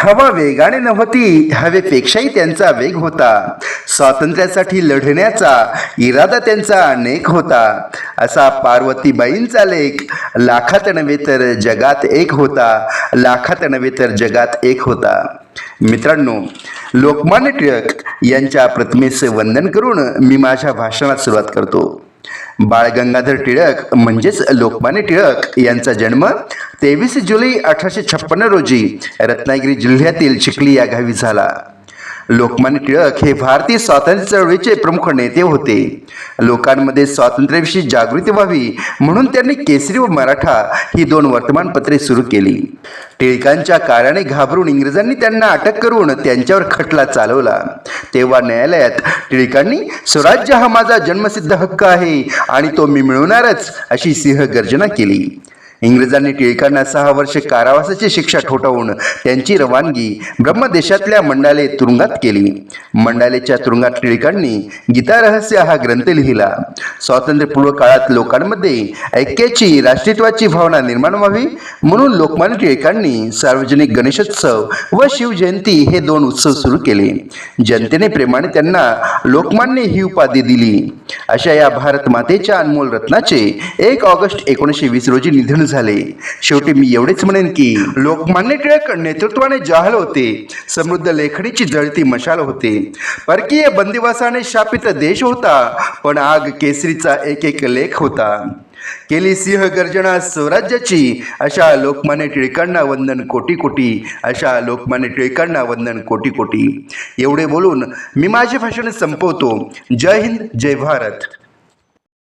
हवा वेगाने नव्हती हवेपेक्षाही त्यांचा वेग होता. स्वातंत्र्यासाठी लढण्याचा इरादा त्यांचा अनेक होता. असा पार्वतीबाईंचा लेख लाखात नव्हे तर जगात एक होता लाखात नव्हे तर जगात एक होता. मित्रांनो लोकमान्य टिळक यांच्या प्रतिमेचे वंदन करून मी माझ्या भाषणात सुरुवात करतो. बाळ गंगाधर टिळक म्हणजेच लोकमान्य टिळक यांचा जन्म तेवीस जुलै अठराशे छप्पन्न रोजी रत्नागिरी जिल्ह्यातील चिखली या गावी झाला. लोकमान्य टिळक हे भारतीय स्वातंत्र्य चळवळीचे प्रमुख नेते होते. लोकांमध्ये स्वातंत्र्याविषयी जागृती व्हावी म्हणून त्यांनी केसरी व मराठा ही दोन वर्तमानपत्रे सुरू केली. टिळकांच्या कार्याने घाबरून इंग्रजांनी त्यांना अटक करून त्यांच्यावर खटला चालवला. तेव्हा न्यायालयात टिळकांनी स्वराज्य हा माझा जन्मसिद्ध हक्क आहे आणि तो मी मिळवणारच अशी सिंह गर्जना केली. इंग्रजांनी टिळकांना सहा वर्षे कारावासाची शिक्षा ठोठावून त्यांची रवानगी ब्रह्मदेशातल्या मंडाले तुरुंगात केली. मंडालेच्या तुरुंगात टिळकांनी गीता रहस्य हा ग्रंथ लिहिला. स्वातंत्र्यपूर्व काळात लोकांमध्ये ऐक्याची राष्ट्रीयत्वाची भावना निर्माण व्हावी म्हणून लोकमान्य टिळकांनी सार्वजनिक गणेशोत्सव व शिवजयंती हे दोन उत्सव सुरू केले. जनतेने प्रेमाने त्यांना लोकमान्य ही उपाधी दिली. अशा या भारत मातेच्या अनमोल रत्नाचे एक ऑगस्ट एकोणीसशे वीस रोजी निधन झाले. शेवटी मी एवढेच म्हणेन की लोकमान्य टिळक नेतृत्वाने जाहल होते समृद्ध लेखणीची जळती मशाल होते. परकीय बंदिवासाने शापित देश होता पण आग केसरीचा एक एक लेख होता. केली सिंह गर्जना स्वराज्याची. अशा लोकमान्य टिळकांना वंदन कोटी कोटी. अशा लोकमान्य टिळकांना वंदन कोटी कोटी. एवढे बोलून मी माझे भाषण संपवतो. जय हिंद जय भारत.